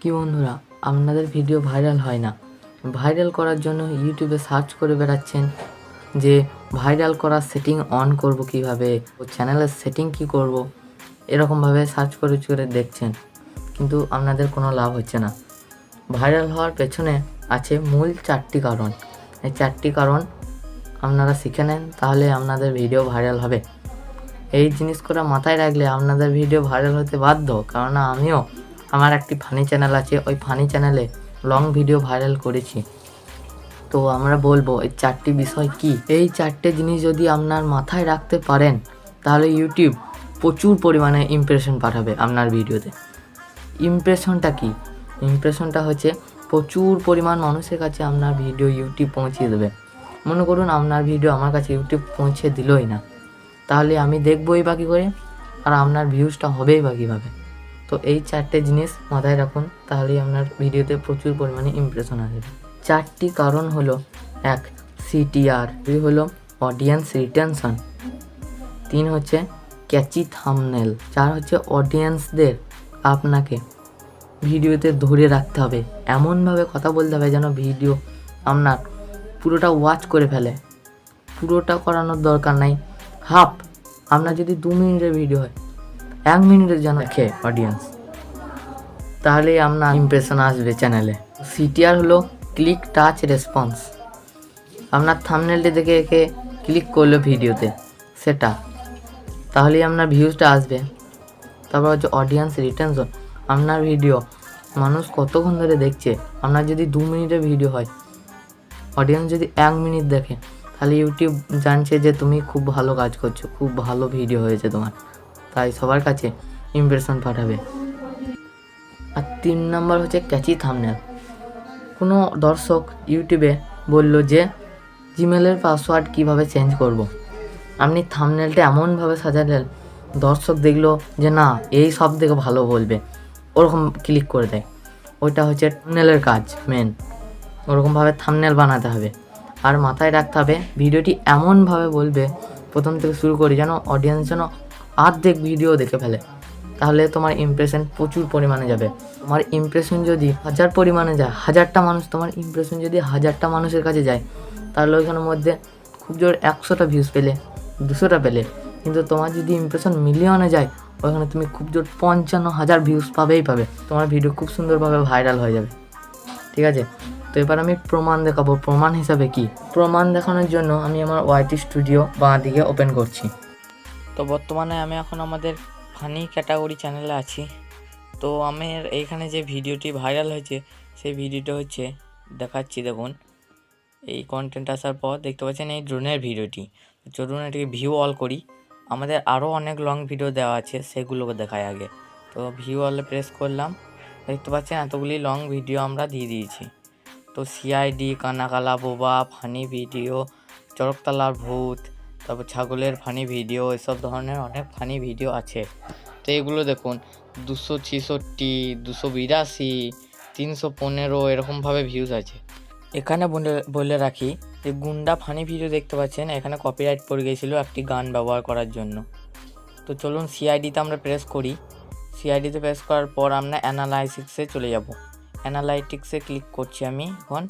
কি বন্ধুরা, আপনাদের ভিডিও ভাইরাল হয় না। ভাইরাল করার জন্য ইউটিউবে সার্চ করে বেড়াচ্ছেন যে ভাইরাল করার সেটিং অন করব কীভাবে ও চ্যানেলের সেটিং কি করব, এরকমভাবে সার্চ করে করে দেখছেন। কিন্তু আপনাদের কোনো লাভ হচ্ছে না। ভাইরাল হওয়ার পেছনে আছে মূল চারটি কারণ। এই চারটি কারণ আপনারা শিখে নেন, তাহলে আপনাদের ভিডিও ভাইরাল হবে। এই জিনিস জিনিসগুলো মাথায় রাখলে আপনাদের ভিডিও ভাইরাল হতে বাধ্য কারণ আমিও আমার একটি ফানি চ্যানেল আছে, ওই ফানি চ্যানেলে লং ভিডিও ভাইরাল করেছি। তো আমরা বলব, এই চারটি বিষয় কি? এই চারটে জিনিস যদি আপনার মাথায় রাখতে পারেন, তাহলে ইউটিউব প্রচুর পরিমাণে ইমপ্রেশন পাঠাবে আপনার ভিডিওতে ইমপ্রেশনটা কি? ইমপ্রেশনটা হচ্ছে প্রচুর পরিমাণ মানুষের কাছে আপনার ভিডিও ইউটিউব পৌঁছে দেবে। মনে করুন আপনার ভিডিও আমার কাছে ইউটিউব পৌঁছে দিলই না। তাহলে আমি দেখবই বা কী করে? আর আপনার ভিউজটা হবেই বা কীভাবে? তো এই চারটে জিনিস মাথায় রাখুন, তাহলেই আপনার ভিডিওতে প্রচুর পরিমাণে ইমপ্রেশন আসবে। চারটি কারণ হলো, এক সিটিআর দুই হলো অডিয়েন্স রিটেনশন তিন হচ্ছে ক্যাচি থামনেল চার হচ্ছে অডিয়েন্সদের আপনাকে ভিডিওতে ধরে রাখতে হবে। এমনভাবে কথা বলতে হবে যেন ভিডিও আপনার পুরোটা ওয়াচ করে ফেলে। পুরোটা করানোর দরকার নাই। হাফ, আপনার যদি দু মিনিটের ভিডিও হয় এক মিনিটের যেন দেখে অডিয়েন্স তাহলেই আপনার ইমপ্রেশন আসবে চ্যানেলে সিটিআর হলো ক্লিক টাচ রেসপন্স আপনার থামনেলটি দেখে একে ক্লিক করল ভিডিওতে সেটা। তাহলেই আপনার ভিউজটা আসবে। তারপর হচ্ছে অডিয়েন্স রিটেনশন আপনার ভিডিও মানুষ কতক্ষণ ধরে দেখছে? আপনার যদি দু মিনিটের ভিডিও হয় অডিয়েন্স যদি এক মিনিট দেখে, তাহলে ইউটিউব জানছে যে তুমি খুব ভালো কাজ করছ, খুব ভালো ভিডিও হয়েছে তোমার। তাই সবার কাছে ইমপ্রেশন পাঠাবে। আর তিন নম্বর হচ্ছে ক্যাচি থামনেল কোনো দর্শক ইউটিউবে বলল যে জিমেলের পাসওয়ার্ড কীভাবে চেঞ্জ করব। আপনি থামনেলটা এমনভাবে সাজালেন দর্শক দেখল যে, না, এই সব থেকে ভালো বলবে। ওরকম ক্লিক করে দেয়। ওইটা হচ্ছে থামনেলের কাজ মেন ওরকমভাবে থামনেল বানাতে হবে। আর মাথায় রাখতে হবে, ভিডিওটি এমনভাবে বলবে, প্রথম থেকে শুরু করি যেন অডিয়েন্স যেন আর্ধেক ভিডিও দেখে ফেলে। তাহলে তোমার ইমপ্রেশন প্রচুর পরিমাণে যাবে। তোমার ইমপ্রেশন যদি হাজার পরিমাণে যায়, হাজারটা মানুষ, তোমার ইমপ্রেশন যদি হাজারটা মানুষের কাছে যায়, তাহলে ওইখানের মধ্যে খুব জোর একশোটা ভিউজ পেলে, দুশোটা পেলে। কিন্তু তোমার যদি ইমপ্রেশন মিলিয়নে যায়, ওইখানে তুমি খুব জোর পঞ্চান্ন হাজার ভিউজ পাবেই পাবে। তোমার ভিডিও খুব সুন্দরভাবে ভাইরাল হয়ে যাবে। ঠিক আছে? তো এবার আমি প্রমাণ দেখাবো। প্রমাণ হিসাবে কি? প্রমাণ দেখানোর জন্য আমি আমার ওয়াইটি স্টুডিও বাঁ দিকে ওপেন করছি। তো বর্তমানে আমি এখন আমাদের ফানি ক্যাটাগরি চ্যানেলে আছি। তো আমার এইখানে যে ভিডিওটি ভাইরাল হয়েছে, সেই ভিডিওটা হচ্ছে দেখাচ্ছি দেখুন। এই কন্টেন্ট আসার পর দেখতে পাচ্ছেন এই ড্রোনের ভিডিওটি। চলুন এটিকে ভিউ অল করি। আমাদের আরও অনেক লং ভিডিও দেওয়া আছে, সেগুলোকে দেখায় আগে। তো ভিউ অলে প্রেস করলাম। দেখতে পাচ্ছেন এতগুলি লং ভিডিও আমরা দিয়ে দিয়েছি। তো সিআইডি কানাকালা বোবা ফানি ভিডিও চরকতলার ভূত তারপর ছাগলের ফানি ভিডিও, এসব ধরনের অনেক ফানি ভিডিও আছে। তো এগুলো দেখুন, দুশো ছেষট্টি, দুশো বিরাশি, তিনশো পনেরো, এরকমভাবে ভিউজ আছে। এখানে বলে রাখি যে গুন্ডা ফানি ভিডিও দেখতে পাচ্ছেন, এখানে কপিরাইট পড়ে গিয়েছিল একটি গান ব্যবহার করার জন্য। তো চলুন সিআইডিতে আমরা প্রেস করি। সিআইডিতে প্রেস করার পর আমরা অ্যানালাইসিক্সে চলে যাব। অ্যানালাইটিক্সে ক্লিক করছি আমি এখন।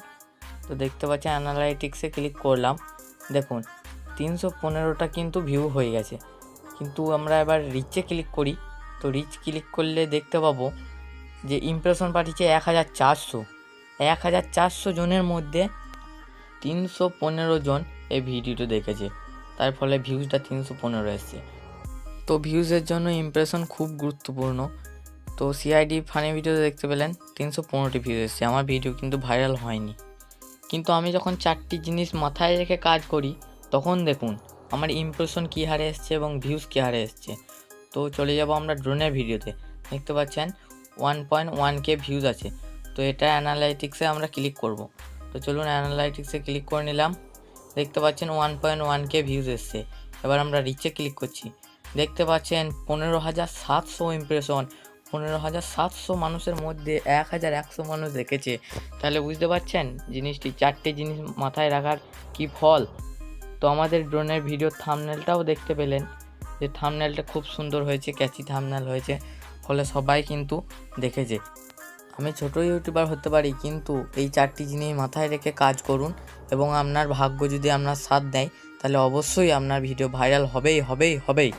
তো দেখতে পাচ্ছেন অ্যানালাইটিক্সে ক্লিক করলাম। দেখুন তিনশো পনেরোটা কিন্তু ভিউ হয়ে গেছে। কিন্তু আমরা এবার রিচে ক্লিক করি। তো রিচ ক্লিক করলে দেখতে পাবো যে ইমপ্রেশন পাঠিয়েছে এক হাজার চারশো। এক হাজার চারশো জনের মধ্যে তিনশো পনেরো জন এই ভিডিওটা দেখেছে। তার ফলে ভিউজটা তিনশো পনেরো এসছে। তো ভিউজের জন্য ইমপ্রেশন খুব গুরুত্বপূর্ণ। তো সিআইডি ফানি ভিডিও দেখতে পেলেন, তিনশো পনেরোটি ভিউজ এসছে। আমার ভিডিও কিন্তু ভাইরাল হয়নি। কিন্তু আমি যখন চারটি জিনিস মাথায় রেখে কাজ করি তখন দেখুন, আমার ইমপ্রেশন কী হারে এসছে এবং ভিউজ কী হারে এসছে। তো চলে যাব আমরা ড্রোনের ভিডিওতে। দেখতে পাচ্ছেন one point one K views আছে। তো এটা অ্যানালাইটিক্সে আমরা ক্লিক করব। তো চলুন অ্যানালাইটিক্সে ক্লিক করে নিলাম। দেখতে পাচ্ছেন one point one K views এসছে। এবার আমরা রিচে ক্লিক করছি। দেখতে পাচ্ছেন, পনেরো হাজার সাতশো ইমপ্রেশন পনেরো হাজার সাতশো মানুষের মধ্যে এক হাজার একশো মানুষ দেখেছে। তাহলে বুঝতে পারছেন, জিনিসটি, চারটে জিনিস মাথায় রাখার কি ফল? তো আমাদের ড্রোনের ভিডিও থামনেলটাও দেখতে পেলেন যে থামনেলটা খুব সুন্দর হয়েছে, ক্যাচি থামনেল হয়েছে, ফলে সবাই কিন্তু দেখেছে। আমি ছোট ইউটিউবার হতে পারি, কিন্তু এই চারটি জিনিস মাথায় রেখে কাজ করুন এবং আপনার ভাগ্য যদি আপনার সাথ দেয়, তাহলে অবশ্যই আপনার ভিডিও ভাইরাল হবেই হবেই হবেই।